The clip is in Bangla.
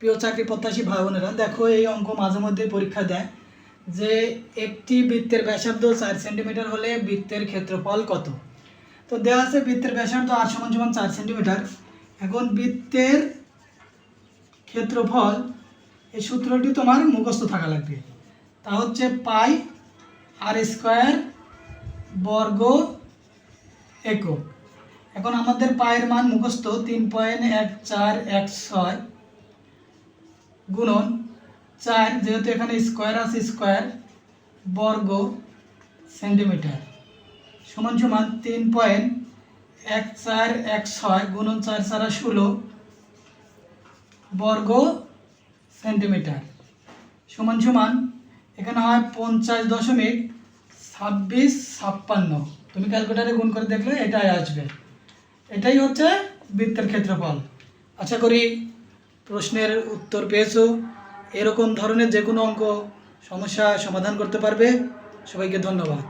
প্রিয় চাকরি প্রত্যাশী ভাই বোনেরা দেখো এই অঙ্ক মাঝে মধ্যে পরীক্ষা দেয় যে একটি বৃত্তের ব্যাসার্ধ চার সেন্টিমিটার হলে বৃত্তের ক্ষেত্রফল কত? তো দেওয়া আছে বৃত্তের ব্যাসার্ধ আট সমান সমান চার সেন্টিমিটার। এখন বৃত্তের ক্ষেত্রফল, এই সূত্রটি তোমার মুখস্থ থাকা লাগবে। তা হচ্ছে পাই আর স্কোয়ার বর্গ একক। এখন আমাদের পায়ের মান মুখস্থ তিন পয়েন্ট এক চার এক ছয় গুণন চার যেহেতু এখানে স্কোয়ার আছে স্কোয়ার বর্গ সেন্টিমিটার। সমান সমান তিন পয়েন্ট এক চার এক ছয় গুণন চার চারা ষোলো বর্গ সেন্টিমিটার। সমান সমান এখানে হয় পঞ্চাশ দশমিক ছাব্বিশ ছাপ্পান্ন। তুমি ক্যালকুলেটারে গুণ করে দেখলে এটাই আসবে। এটাই হচ্ছে বৃত্তের ক্ষেত্রফল। আশা করি প্রশ্নের উত্তর পেয়েছ। এরকম ধরনের যে কোনো অঙ্ক সমস্যা সমাধান করতে পারবে। সবাইকে ধন্যবাদ।